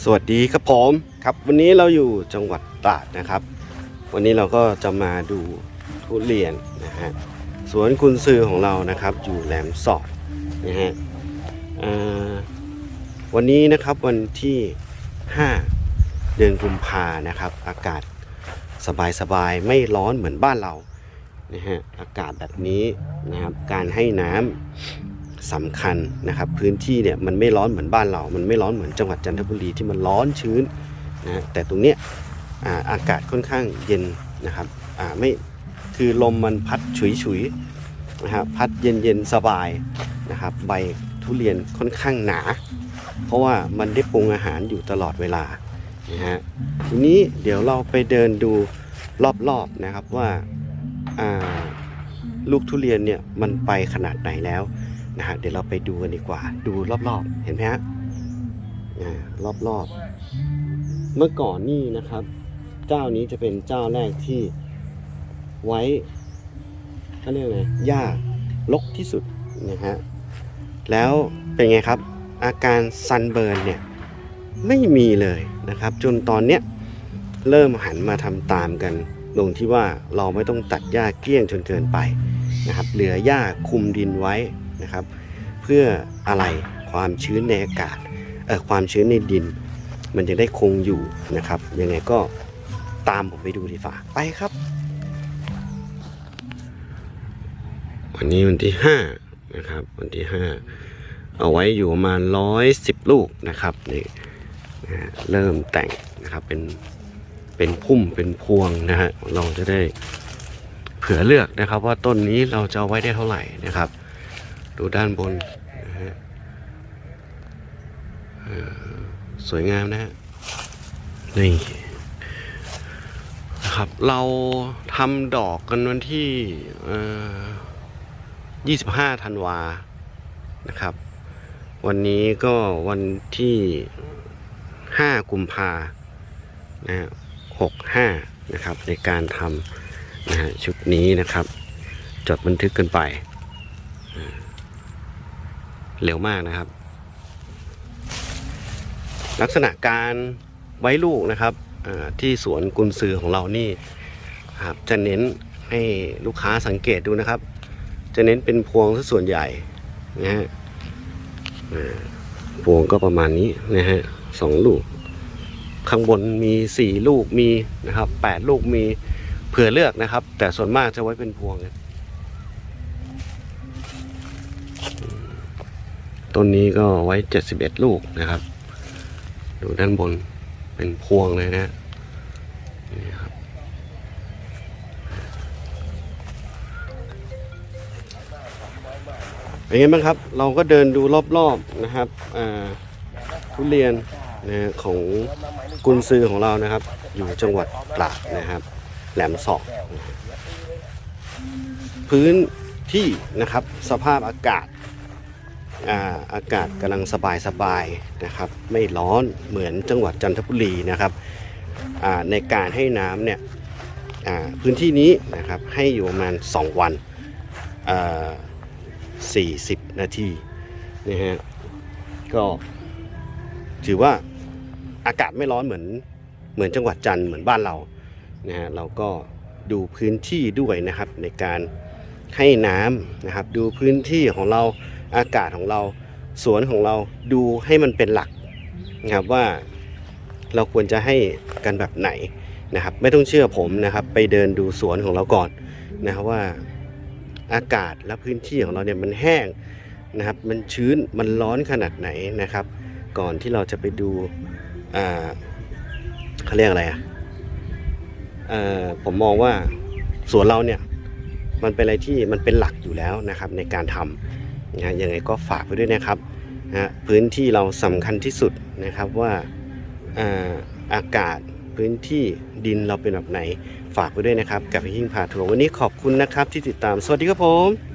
สวัสดีครับผมครับ วันนี้เราอยู่จังหวัดตราดนะครับ วันนี้เราก็จะมาดูทุเรียนนะฮะสวนคุณซือของเรานะครับ อยู่แหลมสอดนะฮะวันนี้นะครับวันที่ 5 เดือนกุมภานะครับ อากาศสบายๆไม่ร้อนเหมือนบ้านเรานะฮะอากาศแบบนี้นะครับการให้น้ำ สำคัญนะครับ พื้นที่เนี่ยมันไม่ร้อนเหมือนบ้านเรา มันไม่ร้อนเหมือนจังหวัดจันทบุรีที่มันร้อนชื้นนะแต่ตรงเนี้ยอาอากาศค่อนข้างเย็นนะครับอ่าไม่คือลมมันพัดฉุยฉุยนะครับพัดเย็นเย็นสบายนะครับใบทุเรียนค่อนข้างหนา เพราะว่ามันได้ปรุงอาหารอยู่ตลอดเวลานะฮะทีนี้เดี๋ยวเราไปเดินดูรอบๆนะครับว่าลูกทุเรียนเนี่ยมันไปขนาดไหนแล้ว นะฮะเดี๋ยวเราไปดูกันดีกว่า ดูรอบๆ เห็นไหมฮะรอบๆ เมื่อก่อนนี่นะครับ เจ้านี้จะเป็นเจ้าแรกที่ไว้เขาเรียกไงหญ้ารกที่สุดนะฮะแล้วเป็นไงครับ อาการซันเบิร์นเนี่ยไม่มีเลยนะครับ จนตอนเนี้ยเริ่มหันมาทำตามกันลงที่ว่าเราไม่ต้องตัดหญ้าเกลี้ยงจนเกินไปนะครับ เหลือหญ้าคุมดินไว้ นะครับ เพื่ออะไรความชื้นในอากาศเอ่อความชื้นในดิน มันจะได้คงอยู่นะครับ ยังไงก็ตามผมไปดูดีฝ่าไปครับ วันนี้วันที่ห้านะครับ วันที่ห้าเอาไว้อยู่ประมาณร้อยสิบลูกนะครับนี่นะเริ่มแต่งนะครับเป็นเป็นพุ่มเป็นพวงนะฮะเราจะได้เผื่อเลือกนะครับ ว่าต้นนี้เราจะเอาไว้ได้เท่าไหร่นะครับ ดูด้านบนนะฮะสวยงามนะฮะนี่นะครับ เราทำดอกกันวันที่เอ่อ25 ธันวานะครับ วันนี้ก็วันที่ 5 กุมภานะฮะ65 นะครับ ในการทำนะฮะชุดนี้นะครับ จดบันทึกกันไป เร็วมากนะครับ ลักษณะการไว้ลูกนะครับที่สวนกุนซือของเรานี่ครับจะเน้นให้ลูกค้าสังเกตดูนะครับ จะเน้นเป็นพวงซะส่วนใหญ่นะฮะอ่าพวงก็ประมาณนี้นะฮะสองลูก ข้างบนมีสี่ลูกมีนะครับแปดลูกมีเผื่อเลือกนะครับ แต่ส่วนมากจะไว้เป็นพวงนะ ต้นนี้ก็ไว้ 71 ลูกนะครับ ดูด้านบนเป็นพวงเลยนะนี่ครับเป็นไงบ้างครับ เราก็เดินดูรอบๆนะครับทุเรียนนะของกุนซือของเรานะครับ อยู่จังหวัดตราดนะครับ แหลมสอกพื้นที่นะครับสภาพอากาศ อากาศกำลังสบายสบายๆนะครับ ไม่ร้อนเหมือนจังหวัดจันทบุรีนะครับในการให้น้ำเนี่ยพื้นที่นี้นะครับให้อยู่ประมาณ 2 วันอ่า40 นาทีนะฮะก็ถือว่าอากาศไม่ร้อนเหมือนเหมือนจังหวัดจันทร์เหมือนบ้านเรานะฮะเราก็ดูพื้นที่ด้วยนะครับในการให้น้ำนะครับ ดูพื้นที่ของเรา อากาศของเรา สวนของเราดูให้มันเป็นหลักนะครับว่าเราควรจะให้กันแบบไหนนะครับ ไม่ต้องเชื่อผมนะครับ ไปเดินดูสวนของเราก่อนนะครับว่าอากาศและพื้นที่ของเราเนี่ยมันแห้งนะครับ มันชื้นมันร้อนขนาดไหนนะครับ ก่อนที่เราจะไปดูอ่าเขาเรียกอะไรอะเอ่อผมมองว่าสวนเราเนี่ยมันเป็นอะไรที่มันเป็นหลักอยู่แล้วนะครับในการทำ นะยังไงก็ฝากไปด้วยนะครับนะพื้นที่เราสำคัญที่สุดนะครับว่าอาอากาศพื้นที่ดินเราเป็นแบบไหน ฝากไปด้วยนะครับ กับพี่ยิ่งพาทัวร์วันนี้ขอบคุณนะครับที่ติดตามสวัสดีครับผม